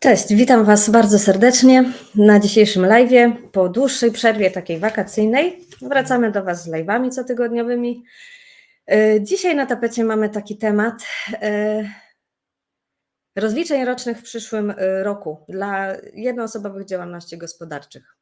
Cześć, witam Was bardzo serdecznie na dzisiejszym live. Po dłuższej przerwie takiej wakacyjnej wracamy do Was z live'ami cotygodniowymi. E, Dzisiaj na tapecie mamy taki temat e, rozliczeń rocznych w przyszłym e, roku dla jednoosobowych działalności gospodarczych.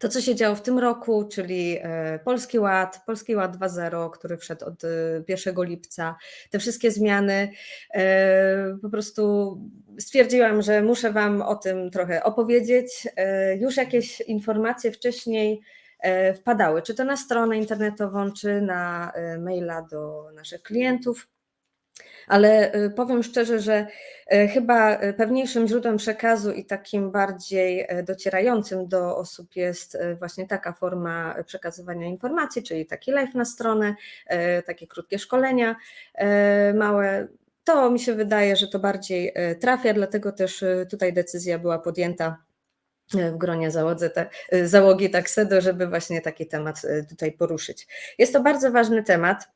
To, co się działo w tym roku, czyli e, Polski Ład, Polski Ład 2.0, który wszedł od e, 1 lipca, te wszystkie zmiany, e, po prostu stwierdziłam, że muszę Wam o tym trochę opowiedzieć. E, Już jakieś informacje wcześniej e, wpadały, czy to na stronę internetową, czy na e, maila do naszych klientów. Ale e, powiem szczerze, że e, chyba e, pewniejszym źródłem przekazu i takim bardziej docierającym do osób jest właśnie taka forma przekazywania informacji, czyli taki live na stronę, takie krótkie szkolenia małe. To mi się wydaje, że to bardziej trafia, dlatego też tutaj decyzja była podjęta w gronie załodze, te, załogi Taksedo, żeby właśnie taki temat tutaj poruszyć. Jest to bardzo ważny temat,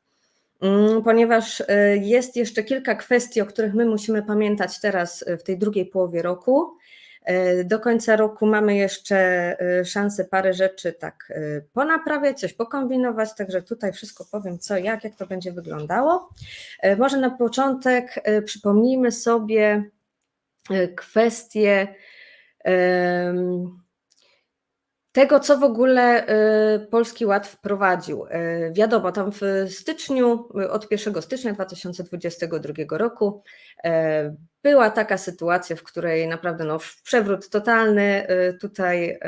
ponieważ e, jest jeszcze kilka kwestii, o których my musimy pamiętać teraz e, w tej drugiej połowie roku. E, Do końca roku mamy jeszcze szansę parę rzeczy tak ponaprawiać, coś pokombinować, także tutaj wszystko powiem co, jak, jak to będzie wyglądało. Może na początek przypomnijmy sobie kwestię em, tego, co w ogóle e, Polski Ład wprowadził. E, Wiadomo, tam w styczniu, e, od 1 stycznia 2022 roku była taka sytuacja, w której naprawdę no, przewrót totalny tutaj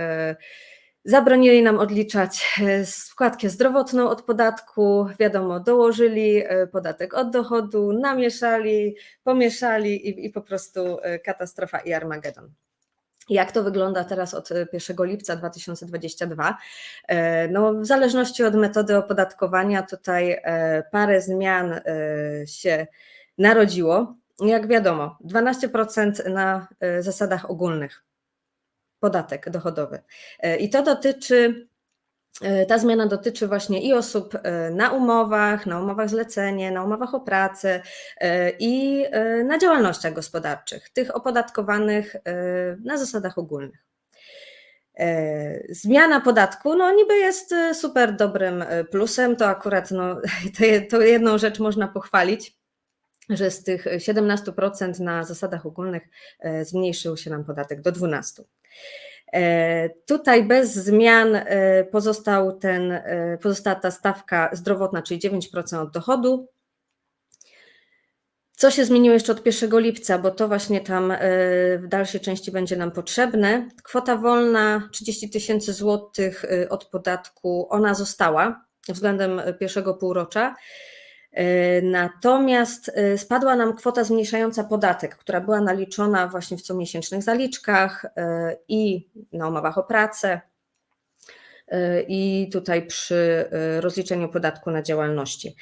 zabronili nam odliczać składkę zdrowotną od podatku, wiadomo, dołożyli podatek od dochodu, namieszali, pomieszali i, i po prostu katastrofa i Armagedon. Jak to wygląda teraz od e, 1 lipca 2022? E, No, w zależności od metody opodatkowania, tutaj e, parę zmian e, się narodziło. Jak wiadomo, 12% na e, zasadach ogólnych podatek dochodowy. E, I to dotyczy, e, ta zmiana dotyczy właśnie i osób e, na umowach, na umowach zlecenie, na umowach o pracę e, i e, na działalnościach gospodarczych, tych opodatkowanych e, na zasadach ogólnych. E, Zmiana podatku, no niby jest e, super dobrym e, plusem, to akurat no, to, je- to jedną rzecz można pochwalić, że z tych 17% na zasadach ogólnych e, zmniejszył się nam podatek do 12%. E, Tutaj bez zmian e, pozostał ten, e, pozostała ta stawka zdrowotna, czyli 9% od dochodu. Co się zmieniło jeszcze od 1 lipca, bo to właśnie tam w dalszej części będzie nam potrzebne. Kwota wolna 30 tysięcy złotych od podatku, ona została względem pierwszego półrocza. E, Natomiast e, spadła nam kwota zmniejszająca podatek, która była naliczona właśnie w comiesięcznych zaliczkach e, i na umowach o pracę, i tutaj przy rozliczeniu podatku na działalności.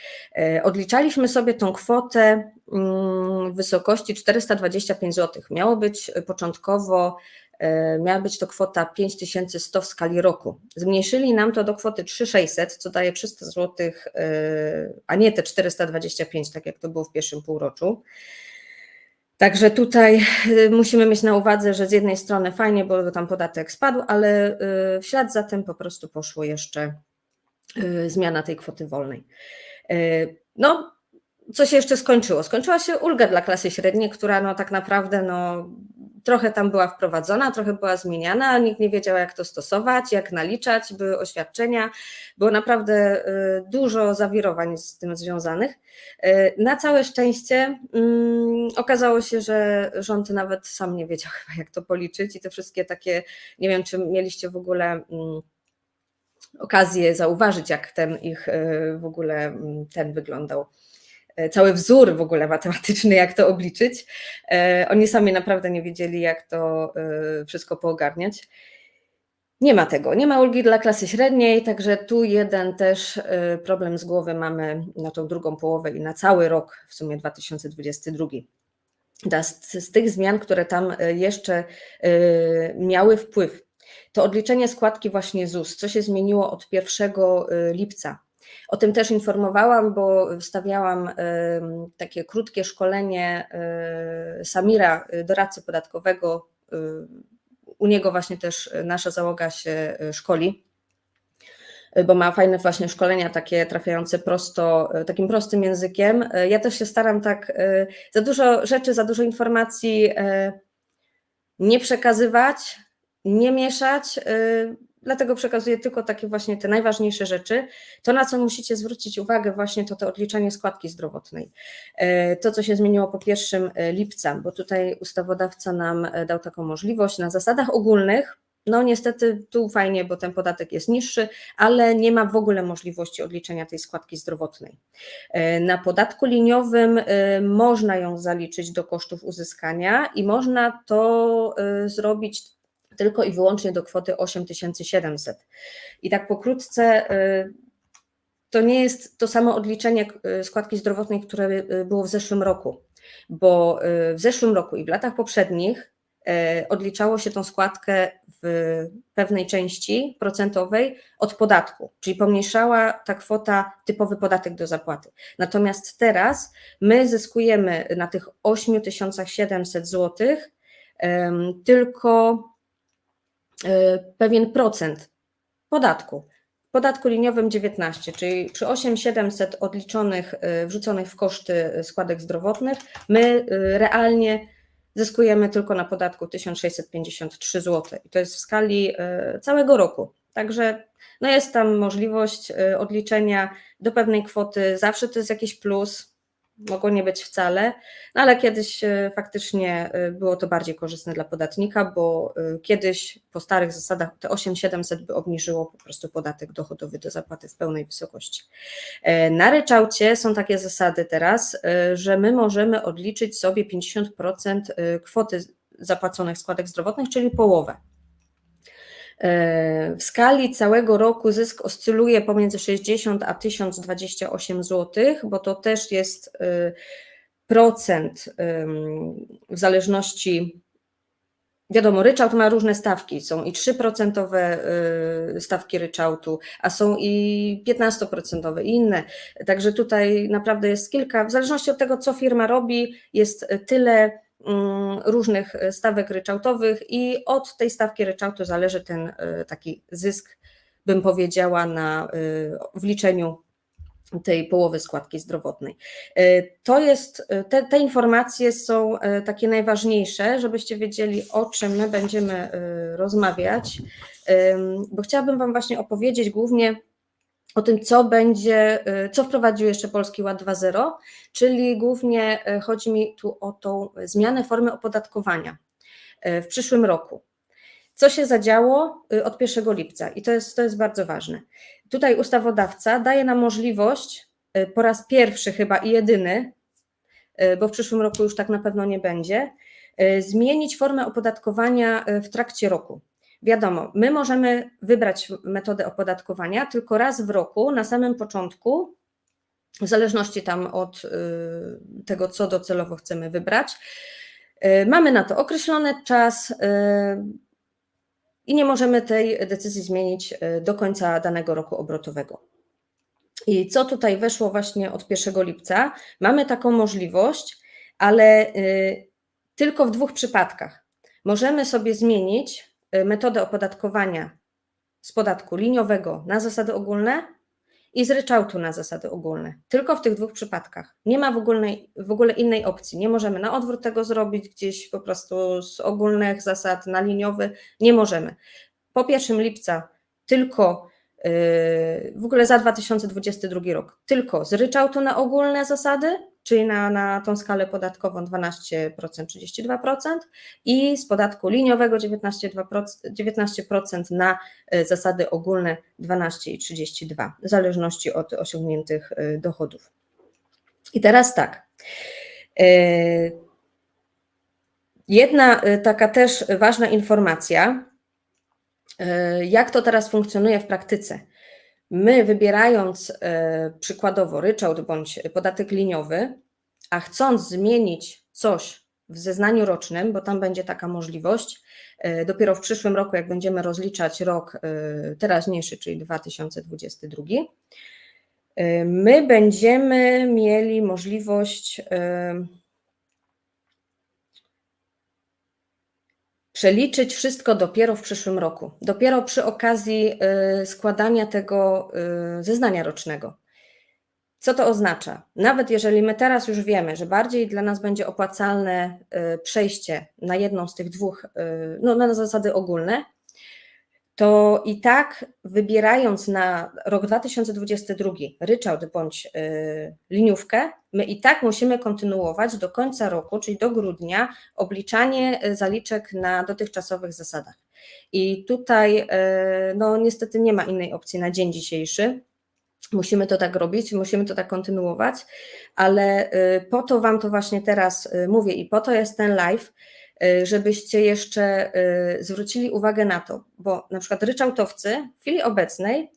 Odliczaliśmy sobie tą kwotę mm, w wysokości 425 zł. Miało być początkowo, miała być to kwota 5100 w skali roku. Zmniejszyli nam to do kwoty 3600, co daje 300 zł, e, a nie te 425, tak jak to było w pierwszym półroczu. Także tutaj y, musimy mieć na uwadze, że z jednej strony fajnie, bo tam podatek spadł, ale w ślad za tym po prostu poszło jeszcze zmiana tej kwoty wolnej. No, co się jeszcze skończyło? Skończyła się ulga dla klasy średniej, która no tak naprawdę no, trochę tam była wprowadzona, trochę była zmieniana, nikt nie wiedział jak to stosować, jak naliczać, były oświadczenia, było naprawdę y, dużo zawirowań z tym związanych. Y, Na całe szczęście mm, okazało się, że rząd nawet sam nie wiedział chyba jak to policzyć i te wszystkie takie, nie wiem czy mieliście w ogóle mm, okazję zauważyć jak ten ich y, w ogóle mm, ten wyglądał cały wzór w ogóle matematyczny, jak to obliczyć. E, Oni sami naprawdę nie wiedzieli, jak to e, wszystko poogarniać. Nie ma tego, nie ma ulgi dla klasy średniej, także tu jeden też e, problem z głowy mamy na tą drugą połowę i na cały rok, w sumie 2022. Teraz Z, z tych zmian, które tam e, jeszcze e, miały wpływ, to odliczenie składki właśnie ZUS, co się zmieniło od 1 lipca. O tym też informowałam, bo wstawiałam takie krótkie szkolenie e, Samira, e, doradcy podatkowego. e, U niego właśnie też nasza załoga się szkoli, bo ma fajne właśnie szkolenia takie trafiające prosto, takim prostym językiem. Ja też się staram tak za dużo rzeczy, za dużo informacji nie przekazywać, nie mieszać, dlatego przekazuję tylko takie właśnie te najważniejsze rzeczy. To, na co musicie zwrócić uwagę, właśnie to to odliczanie składki zdrowotnej. Y, To, co się zmieniło po 1 lipca, bo tutaj ustawodawca nam e, dał taką możliwość na zasadach ogólnych. No niestety tu fajnie, bo ten podatek jest niższy, ale nie ma w ogóle możliwości odliczenia tej składki zdrowotnej. E, Na podatku liniowym e, można ją zaliczyć do kosztów uzyskania i można to e, zrobić tylko i wyłącznie do kwoty 8700. I tak pokrótce e, to nie jest to samo odliczenie e, składki zdrowotnej, które e, było w zeszłym roku, bo w zeszłym roku i w latach poprzednich odliczało się tą składkę w pewnej części procentowej od podatku, czyli pomniejszała ta kwota typowy podatek do zapłaty. Natomiast teraz my zyskujemy na tych 8700 zł tylko pewien procent podatku. W podatku liniowym 19, czyli przy 8700 odliczonych, e, wrzuconych w koszty składek zdrowotnych, my e, realnie zyskujemy tylko na podatku 1653 zł. I to jest w skali e, całego roku. Także no jest tam możliwość e, odliczenia do pewnej kwoty, zawsze to jest jakiś plus, mogło nie być wcale, no ale kiedyś e, faktycznie e, było to bardziej korzystne dla podatnika, bo e, kiedyś po starych zasadach te 8700 by obniżyło po prostu podatek dochodowy do zapłaty w pełnej wysokości. Na ryczałcie są takie zasady teraz, że my możemy odliczyć sobie 50% e, kwoty zapłaconych składek zdrowotnych, czyli połowę. E, W skali całego roku zysk oscyluje pomiędzy 60 a 1028 zł, bo to też jest e, procent w zależności. Wiadomo, ryczałt ma różne stawki. Są i 3% y, stawki ryczałtu, a są i 15% i inne. Także tutaj naprawdę jest kilka, w zależności od tego, co firma robi, jest tyle różnych stawek ryczałtowych i od tej stawki ryczałtu zależy ten y, taki zysk, bym powiedziała, na y, wliczeniu tej połowy składki zdrowotnej. To jest, te, te informacje są takie najważniejsze, żebyście wiedzieli, o czym my będziemy rozmawiać, bo chciałabym Wam właśnie opowiedzieć głównie o tym, co będzie, y, co wprowadził jeszcze Polski Ład 2.0, czyli głównie y, chodzi mi tu o tą zmianę formy opodatkowania y, w przyszłym roku. Co się zadziało od 1 lipca i to jest, to jest bardzo ważne. Tutaj ustawodawca daje nam możliwość po raz pierwszy chyba i jedyny, bo w przyszłym roku już tak na pewno nie będzie, zmienić formę opodatkowania w trakcie roku. Wiadomo, my możemy wybrać metodę opodatkowania tylko raz w roku, na samym początku, w zależności tam od y, tego, co docelowo chcemy wybrać. Y, Mamy na to określony czas y, i nie możemy tej decyzji zmienić do końca danego roku obrotowego. I co tutaj weszło właśnie od 1 lipca? Mamy taką możliwość, ale tylko w dwóch przypadkach. Możemy sobie zmienić metodę opodatkowania z podatku liniowego na zasady ogólne i z ryczałtu na zasady ogólne. Tylko w tych dwóch przypadkach. Nie ma w ogóle, w ogóle innej opcji. Nie możemy na odwrót tego zrobić gdzieś po prostu z ogólnych zasad na liniowy. Nie możemy. Po 1 lipca tylko yy, w ogóle za 2022 rok tylko z ryczałtu na ogólne zasady, czyli na, na tą skalę podatkową 12%, 32% i z podatku liniowego 19%, 19% na y, zasady ogólne 12 i 32, w zależności od osiągniętych y, dochodów. I teraz tak. y, Jedna taka też ważna informacja, jak to teraz funkcjonuje w praktyce. My wybierając y, przykładowo ryczałt bądź podatek liniowy, a chcąc zmienić coś w zeznaniu rocznym, bo tam będzie taka możliwość, y, dopiero w przyszłym roku, jak będziemy rozliczać rok y, teraźniejszy, czyli 2022, Y, My będziemy mieli możliwość przeliczyć wszystko dopiero w przyszłym roku. Dopiero przy okazji y, składania tego y, zeznania rocznego. Co to oznacza? Nawet jeżeli my teraz już wiemy, że bardziej dla nas będzie opłacalne y, przejście na jedną z tych dwóch, no na zasady ogólne, to i tak wybierając na rok 2022 ryczałt bądź y, liniówkę, my i tak musimy kontynuować do końca roku, czyli do grudnia, obliczanie y, zaliczek na dotychczasowych zasadach. I tutaj y, no niestety nie ma innej opcji na dzień dzisiejszy. Musimy to tak robić, musimy to tak kontynuować, ale po to Wam to właśnie teraz mówię i po to jest ten live, żebyście jeszcze y, zwrócili uwagę na to, bo na przykład ryczałtowcy w chwili obecnej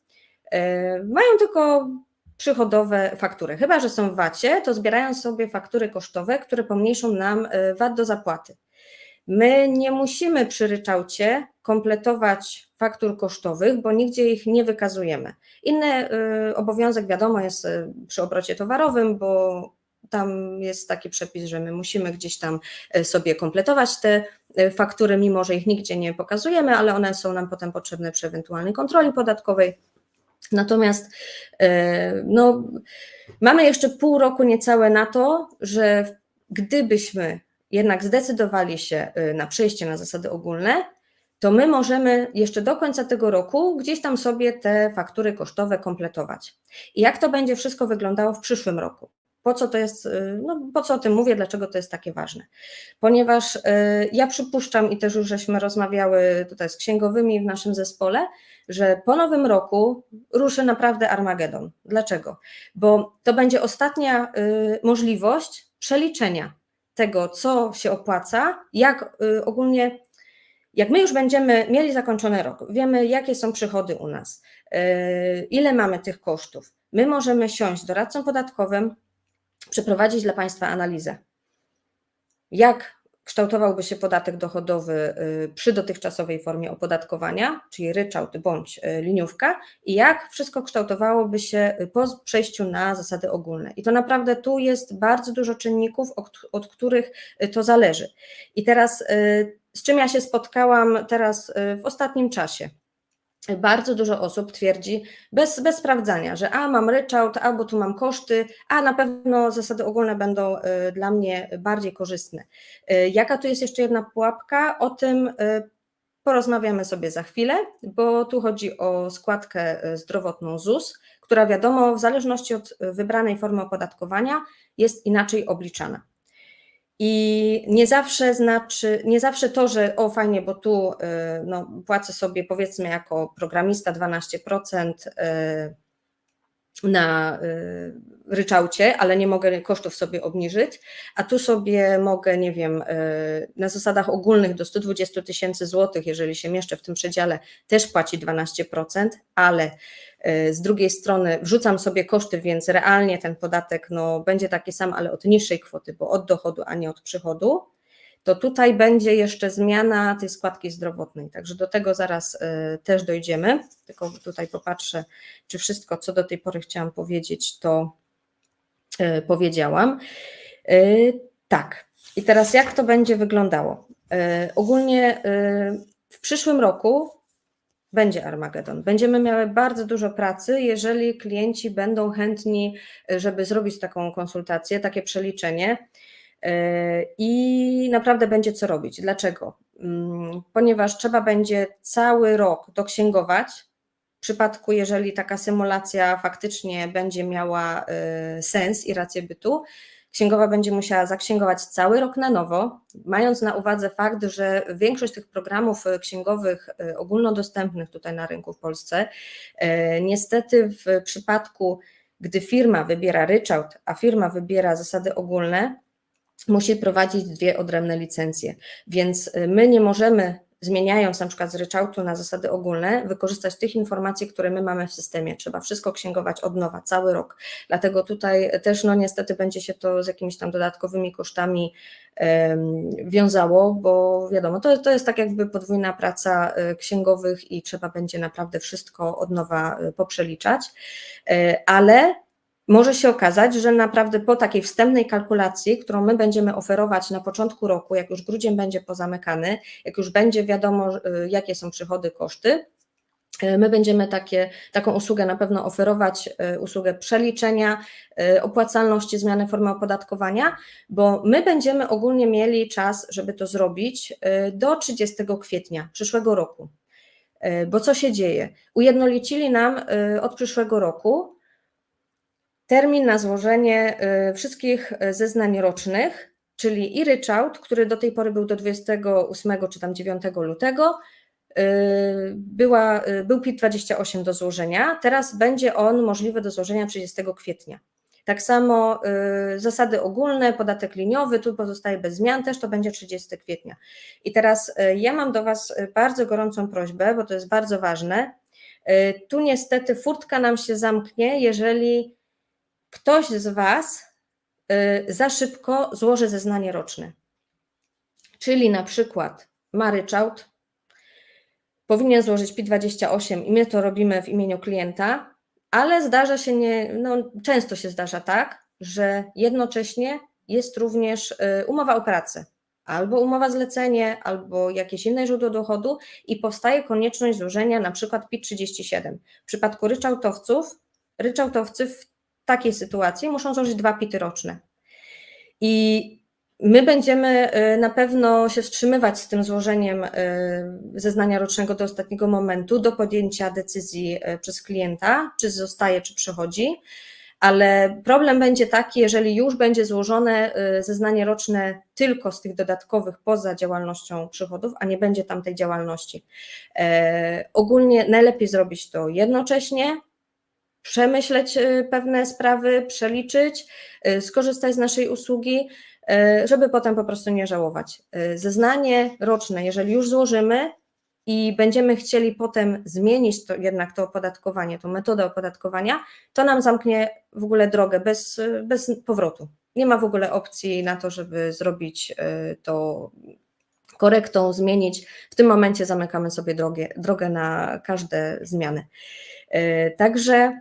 y, mają tylko przychodowe faktury. Chyba, że są w VAT-ie, to zbierają sobie faktury kosztowe, które pomniejszą nam y, VAT do zapłaty. My nie musimy przy ryczałcie kompletować faktur kosztowych, bo nigdzie ich nie wykazujemy. Inny y, obowiązek, wiadomo, jest y, przy obrocie towarowym, bo tam jest taki przepis, że my musimy gdzieś tam y, sobie kompletować te y, faktury, mimo że ich nigdzie nie pokazujemy, ale one są nam potem potrzebne przy ewentualnej kontroli podatkowej. Natomiast y, no, mamy jeszcze pół roku niecałe na to, że gdybyśmy jednak zdecydowali się na przejście na zasady ogólne, to my możemy jeszcze do końca tego roku gdzieś tam sobie te faktury kosztowe kompletować. I jak to będzie wszystko wyglądało w przyszłym roku? Po co to jest, y, no po co o tym mówię, dlaczego to jest takie ważne? Ponieważ y, ja przypuszczam i też już żeśmy rozmawiały tutaj z księgowymi w naszym zespole, że po nowym roku ruszy naprawdę Armagedon. Dlaczego? Bo to będzie ostatnia y, możliwość przeliczenia tego, co się opłaca, jak ogólnie, jak my już będziemy mieli zakończony rok, wiemy, jakie są przychody u nas, ile mamy tych kosztów, my możemy siąść z doradcą podatkowym, przeprowadzić dla Państwa analizę. Jak kształtowałby się podatek dochodowy y, przy dotychczasowej formie opodatkowania, czyli ryczałt bądź y, liniówka, i jak wszystko kształtowałoby się y, po przejściu na zasady ogólne. I to naprawdę tu jest bardzo dużo czynników, od, od których to zależy. I teraz z czym ja się spotkałam teraz w ostatnim czasie? Bardzo dużo osób twierdzi bez, bez sprawdzania, że a mam ryczałt, albo tu mam koszty, a na pewno zasady ogólne będą y, dla mnie bardziej korzystne. Y, jaka tu jest jeszcze jedna pułapka? O tym y, porozmawiamy sobie za chwilę, bo tu chodzi o składkę zdrowotną ZUS, która wiadomo, w zależności od wybranej formy opodatkowania jest inaczej obliczana. I nie zawsze znaczy, nie zawsze to, że o fajnie, bo tu y, no, płacę sobie powiedzmy jako programista 12% y, na y, ryczałcie, ale nie mogę kosztów sobie obniżyć, a tu sobie mogę, nie wiem, na zasadach ogólnych do 120 tysięcy złotych, jeżeli się mieszczę w tym przedziale, też płaci 12%, ale E, z drugiej strony wrzucam sobie koszty, więc realnie ten podatek no, będzie taki sam, ale od niższej kwoty, bo od dochodu, a nie od przychodu, to tutaj będzie jeszcze zmiana tej składki zdrowotnej. Także do tego zaraz e, też dojdziemy. Tylko tutaj popatrzę, czy wszystko, co do tej pory chciałam powiedzieć, to e, powiedziałam. Tak. I teraz jak to będzie wyglądało? Ogólnie w przyszłym roku będzie Armagedon. Będziemy miały bardzo dużo pracy, jeżeli klienci będą chętni, żeby zrobić taką konsultację, takie przeliczenie. E, I naprawdę będzie co robić. Dlaczego? Mm, ponieważ trzeba będzie cały rok doksięgować. W przypadku, jeżeli taka symulacja faktycznie będzie miała e, sens i rację bytu, księgowa będzie musiała zaksięgować cały rok na nowo, mając na uwadze fakt, że większość tych programów e, księgowych ogólnodostępnych tutaj na rynku w Polsce, niestety w przypadku, gdy firma wybiera ryczałt, a firma wybiera zasady ogólne, musi prowadzić dwie odrębne licencje. Więc my nie możemy zmieniając na przykład z ryczałtu na zasady ogólne, wykorzystać tych informacji, które my mamy w systemie. Trzeba wszystko księgować od nowa, cały rok. Dlatego tutaj też no niestety będzie się to z jakimiś tam dodatkowymi kosztami wiązało, bo wiadomo, to, to jest tak jakby podwójna praca e, księgowych i trzeba będzie naprawdę wszystko od nowa e, poprzeliczać, ale może się okazać, że naprawdę po takiej wstępnej kalkulacji, którą my będziemy oferować na początku roku, jak już grudzień będzie pozamykany, jak już będzie wiadomo, y, jakie są przychody, koszty, y, My będziemy takie, taką usługę na pewno oferować, y, usługę przeliczenia opłacalności, zmiany formy opodatkowania, bo my będziemy ogólnie mieli czas, żeby to zrobić do 30 kwietnia przyszłego roku. Bo co się dzieje? Ujednolicili nam od przyszłego roku termin na złożenie y, wszystkich y, zeznań rocznych, czyli i ryczałt, który do tej pory był do 28 czy tam 9 lutego, y, była, był PIT 28 do złożenia, teraz będzie on możliwy do złożenia 30 kwietnia. Tak samo zasady ogólne, podatek liniowy, tu pozostaje bez zmian, też to będzie 30 kwietnia. I teraz ja mam do Was bardzo gorącą prośbę, bo to jest bardzo ważne. Tu niestety furtka nam się zamknie, jeżeli ktoś z Was y, za szybko złoży zeznanie roczne. Czyli na przykład ma ryczałt, powinien złożyć PIT-28 i my to robimy w imieniu klienta, ale zdarza się nie, no często się zdarza tak, że jednocześnie jest również y, umowa o pracę, albo umowa zlecenie, albo jakieś inne źródło dochodu i powstaje konieczność złożenia na przykład PIT-37. W przypadku ryczałtowców, ryczałtowcy w takiej sytuacji muszą złożyć dwa pity roczne. I my będziemy y, na pewno się wstrzymywać z tym złożeniem y, zeznania rocznego do ostatniego momentu, do podjęcia decyzji y, przez klienta, czy zostaje, czy przechodzi. Ale problem będzie taki, jeżeli już będzie złożone zeznanie roczne tylko z tych dodatkowych poza działalnością przychodów, a nie będzie tam tej działalności. E, ogólnie najlepiej zrobić to jednocześnie, przemyśleć y, pewne sprawy, przeliczyć, y, skorzystać z naszej usługi, y, żeby potem po prostu nie żałować. Zeznanie roczne, jeżeli już złożymy i będziemy chcieli potem zmienić to, jednak to opodatkowanie, tą metodę opodatkowania, to nam zamknie w ogóle drogę bez, bez powrotu. Nie ma w ogóle opcji na to, żeby zrobić to korektą, zmienić. W tym momencie zamykamy sobie drogę, drogę na każde zmiany. Także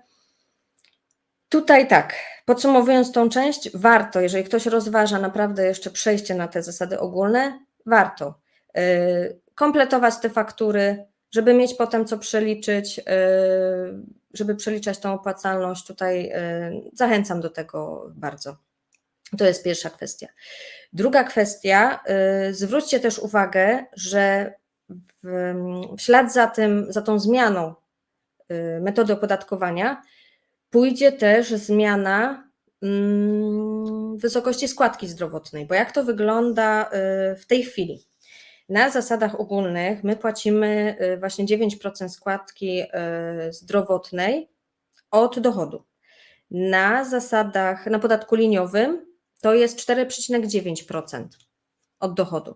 Tutaj tak, podsumowując tą część, warto, jeżeli ktoś rozważa naprawdę jeszcze przejście na te zasady ogólne, warto y, kompletować te faktury, żeby mieć potem co przeliczyć, y, żeby przeliczać tą opłacalność. Tutaj y, zachęcam do tego bardzo. To jest pierwsza kwestia. Druga kwestia, zwróćcie też uwagę, że w, w ślad za, tym, za tą zmianą metody opodatkowania pójdzie też zmiana mm, wysokości składki zdrowotnej, bo jak to wygląda y, w tej chwili? Na zasadach ogólnych my płacimy y, właśnie 9% składki y, zdrowotnej od dochodu. Na zasadach, na podatku liniowym to jest 4,9% od dochodu.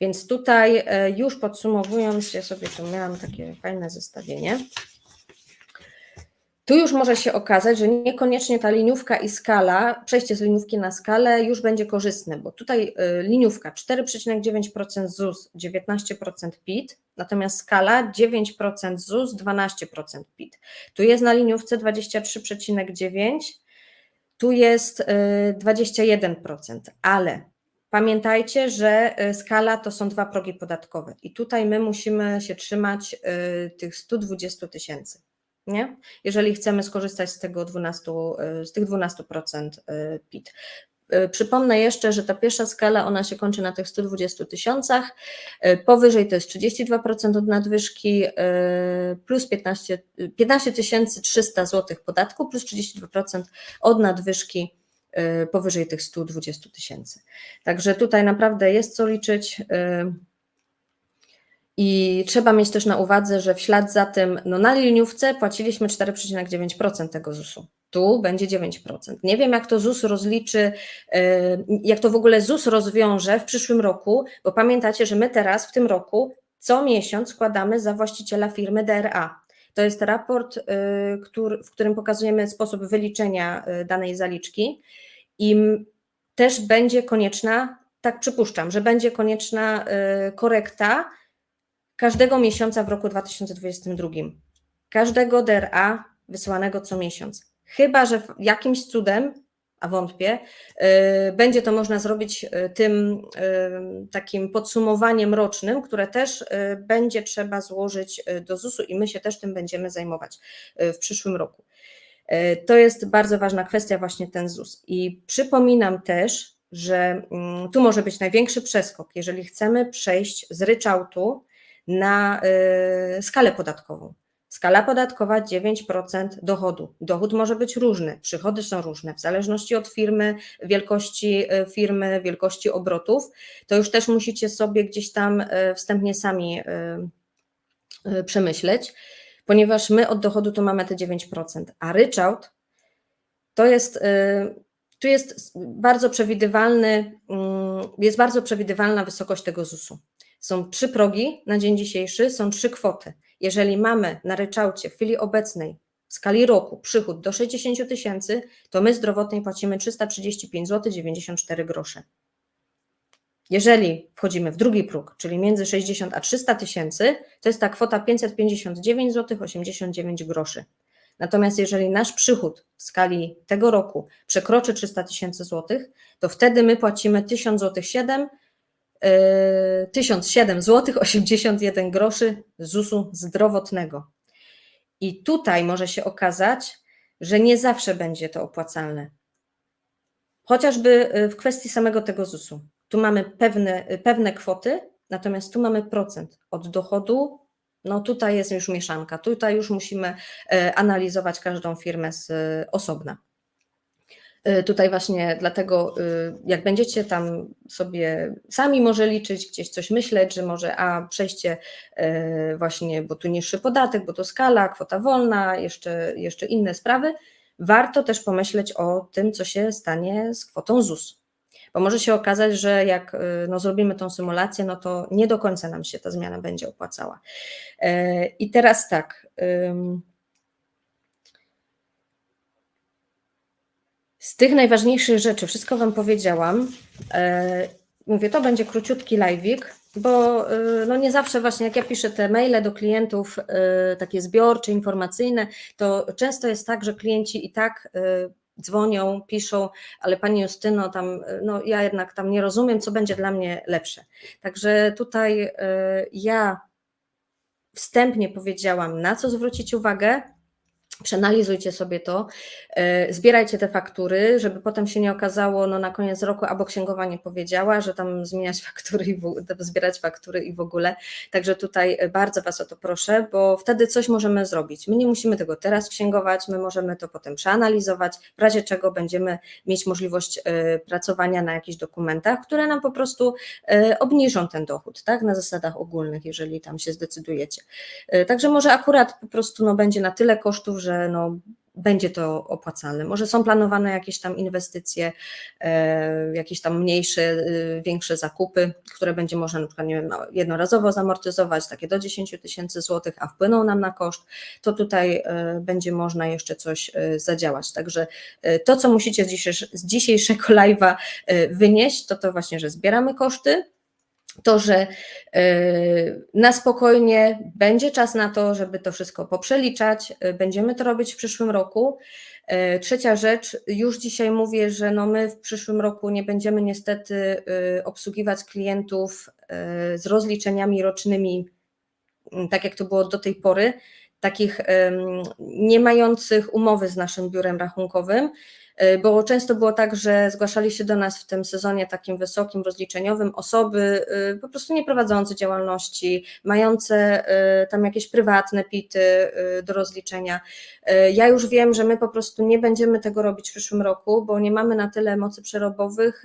Więc tutaj już podsumowując, ja sobie tu miałam takie fajne zestawienie. Tu już może się okazać, że niekoniecznie ta liniówka i skala, przejście z liniówki na skalę już będzie korzystne, bo tutaj y, liniówka 4,9% ZUS, 19% PIT, natomiast skala 9% ZUS, 12% PIT. Tu jest na liniówce 23,9%, tu jest 21%, y, ale pamiętajcie, że y, skala to są dwa progi podatkowe i tutaj my musimy się trzymać tych 120 tysięcy nie? jeżeli chcemy skorzystać z, tego 12, y, z tych 12% y, PIT. Y, przypomnę jeszcze, że ta pierwsza skala ona się kończy na tych 120 tysiącach, powyżej to jest 32% od nadwyżki plus 15, 15 300 zł podatku plus 32% od nadwyżki powyżej tych 120 tysięcy. Także tutaj naprawdę jest co liczyć. I trzeba mieć też na uwadze, że w ślad za tym, no na liniówce płaciliśmy 4,9% tego ZUS-u. Tu będzie 9%. Nie wiem, jak to ZUS rozliczy, y, jak to w ogóle ZUS rozwiąże w przyszłym roku, bo pamiętacie, że my teraz w tym roku co miesiąc składamy za właściciela firmy DRA. To jest raport, y, w którym pokazujemy sposób wyliczenia y, danej zaliczki i też będzie konieczna, tak przypuszczam, że będzie konieczna korekta każdego miesiąca w roku 2022. Każdego DRA wysyłanego co miesiąc. Chyba, że jakimś cudem, a wątpię, będzie to można zrobić tym takim podsumowaniem rocznym, które też będzie trzeba złożyć do ZUS-u i my się też tym będziemy zajmować w przyszłym roku. To jest bardzo ważna kwestia, właśnie ten ZUS. I przypominam też, że mm, tu może być największy przeskok, jeżeli chcemy przejść z ryczałtu na skalę podatkową. Skala podatkowa 9% dochodu. Dochód może być różny, przychody są różne, w zależności od firmy, wielkości e, firmy, wielkości obrotów. To już też musicie sobie gdzieś tam e, wstępnie sami przemyśleć, ponieważ my od dochodu to mamy te 9%, a ryczałt to jest tu jest bardzo przewidywalny, mm, jest bardzo przewidywalna wysokość tego ZUS-u. Są trzy progi na dzień dzisiejszy, są trzy kwoty. Jeżeli mamy na ryczałcie w chwili obecnej w skali roku przychód do 60 tysięcy, to my zdrowotnej płacimy 335 zł 94 grosze. Jeżeli wchodzimy w drugi próg, czyli między 60 a 300 tysięcy, to jest ta kwota 559 zł 89 groszy. Natomiast jeżeli nasz przychód w skali tego roku przekroczy 300 tysięcy złotych, to wtedy my płacimy 1000 zł 7 1007 zł 81 groszy ZUS-u zdrowotnego. I tutaj może się okazać, że nie zawsze będzie to opłacalne. Chociażby y, w kwestii samego tego ZUS-u. Tu mamy pewne, y, pewne kwoty, natomiast tu mamy procent od dochodu. No tutaj jest już mieszanka, tutaj już musimy y, analizować każdą firmę z osobna. Y, tutaj właśnie dlatego, y, jak będziecie tam sobie sami może liczyć, gdzieś coś myśleć, że może a przejście y, właśnie, bo tu niższy podatek, bo to skala, kwota wolna, jeszcze, jeszcze inne sprawy, warto też pomyśleć o tym, co się stanie z kwotą ZUS. Bo może się okazać, że jak no, zrobimy tą symulację, no to nie do końca nam się ta zmiana będzie opłacała. I teraz tak. Z tych najważniejszych rzeczy, wszystko Wam powiedziałam. E, mówię, to będzie króciutki live'ik, bo e, no nie zawsze właśnie jak ja piszę te maile do klientów, e, takie zbiorcze, informacyjne, to często jest tak, że klienci i tak dzwonią, piszą, ale Pani Justyno, tam, no ja jednak tam nie rozumiem, co będzie dla mnie lepsze. Także tutaj ja wstępnie powiedziałam, na co zwrócić uwagę, Przeanalizujcie sobie to, e, zbierajcie te faktury, żeby potem się nie okazało no, na koniec roku, albo księgowa nie powiedziała, że tam zmieniać faktury i w, zbierać faktury i w ogóle. Także tutaj bardzo Was o to proszę, bo wtedy coś możemy zrobić. My nie musimy tego teraz księgować, my możemy to potem przeanalizować, w razie czego będziemy mieć możliwość e, pracowania na jakichś dokumentach, które nam po prostu e, obniżą ten dochód, tak, na zasadach ogólnych, jeżeli tam się zdecydujecie. Także może akurat po prostu no, będzie na tyle kosztów, że no, będzie to opłacalne. Może są planowane jakieś tam inwestycje, e, jakieś tam mniejsze, e, większe zakupy, które będzie można na przykład nie wiem, no, jednorazowo zamortyzować, takie do 10 tysięcy złotych, a wpłyną nam na koszt, to tutaj e, będzie można jeszcze coś zadziałać. Także to, co musicie z dzisiejszego live'a wynieść, to to właśnie, że zbieramy koszty, to, że y, na spokojnie będzie czas na to, żeby to wszystko poprzeliczać, y, będziemy to robić w przyszłym roku. Y, trzecia rzecz, już dzisiaj mówię, że no my w przyszłym roku nie będziemy niestety obsługiwać klientów z rozliczeniami rocznymi, tak jak to było do tej pory, takich nie mających umowy z naszym biurem rachunkowym, E, bo często było tak, że zgłaszali się do nas w tym sezonie takim wysokim, rozliczeniowym osoby e, po prostu nie prowadzące działalności, mające e, tam jakieś prywatne pity do rozliczenia. Ja już wiem, że my po prostu nie będziemy tego robić w przyszłym roku, bo nie mamy na tyle mocy przerobowych,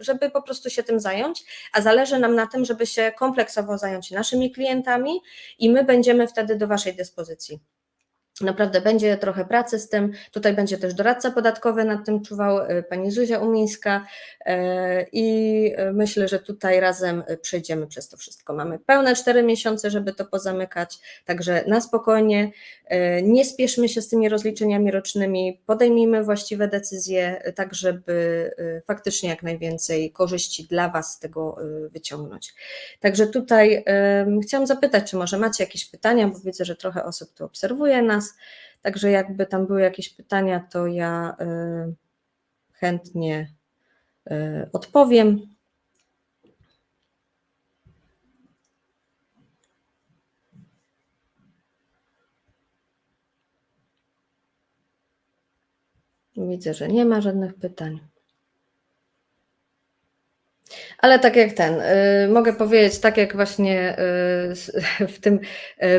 żeby po prostu się tym zająć, a zależy nam na tym, żeby się kompleksowo zająć naszymi klientami i my będziemy wtedy do Waszej dyspozycji. Naprawdę będzie trochę pracy z tym. Tutaj będzie też doradca podatkowy nad tym czuwał, y, pani Zuzia Umińska y, i myślę, że tutaj razem przejdziemy przez to wszystko. Mamy pełne cztery miesiące, żeby to pozamykać, także na spokojnie, y, nie spieszmy się z tymi rozliczeniami rocznymi, podejmijmy właściwe decyzje, tak żeby faktycznie jak najwięcej korzyści dla Was z tego wyciągnąć. Także tutaj chciałam zapytać, czy może macie jakieś pytania, bo widzę, że trochę osób tu obserwuje nas. Także jakby tam były jakieś pytania, to ja y, chętnie y, odpowiem. Widzę, że nie ma żadnych pytań. Ale tak jak ten, y, mogę powiedzieć, tak jak właśnie w tym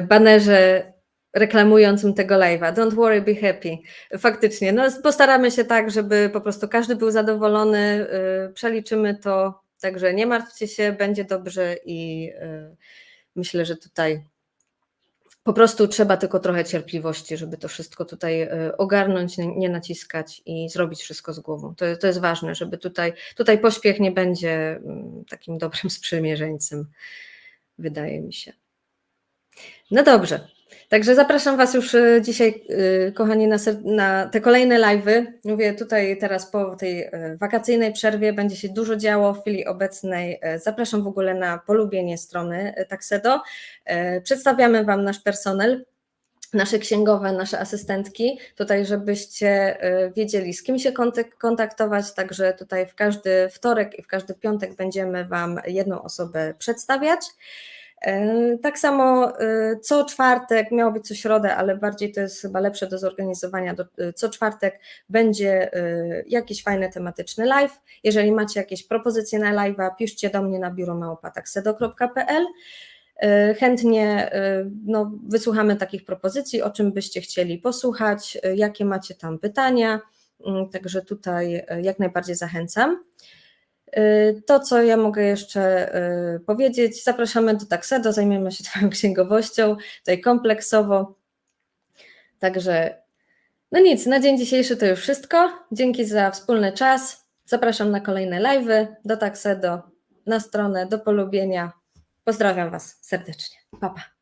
banerze reklamującym tego live'a, don't worry, be happy. Faktycznie, no postaramy się tak, żeby po prostu każdy był zadowolony, y, przeliczymy to, także nie martwcie się, będzie dobrze i y, myślę, że tutaj po prostu trzeba tylko trochę cierpliwości, żeby to wszystko tutaj y, ogarnąć, nie naciskać i zrobić wszystko z głową. To, to jest ważne, żeby tutaj, tutaj pośpiech nie będzie mm, takim dobrym sprzymierzeńcem, wydaje mi się. No dobrze. Także zapraszam Was już y, dzisiaj, y, kochani, na, na te kolejne live'y. Mówię tutaj teraz po tej y, wakacyjnej przerwie będzie się dużo działo w chwili obecnej. Zapraszam w ogóle na polubienie strony Taxedo. Y, Przedstawiamy Wam nasz personel, nasze księgowe, nasze asystentki, tutaj żebyście wiedzieli z kim się kontak- kontaktować, także tutaj w każdy wtorek i w każdy piątek będziemy Wam jedną osobę przedstawiać. E, Tak samo e, co czwartek, miało być co środę, ale bardziej to jest chyba lepsze do zorganizowania. e, Co czwartek będzie jakiś fajny tematyczny live. Jeżeli macie jakieś propozycje na live'a, piszcie do mnie na biuromałpa.taksedo.pl. E, Chętnie no, wysłuchamy takich propozycji, o czym byście chcieli posłuchać, jakie macie tam pytania. Mm, Także tutaj jak najbardziej zachęcam. Y, To, co ja mogę jeszcze y, powiedzieć, zapraszamy do Taxedo, zajmiemy się Twoją księgowością, tutaj kompleksowo. Także, no nic, na dzień dzisiejszy to już wszystko. Dzięki za wspólny czas. Zapraszam na kolejne live'y, do Taxedo, na stronę, do polubienia. Pozdrawiam Was serdecznie. Pa, pa.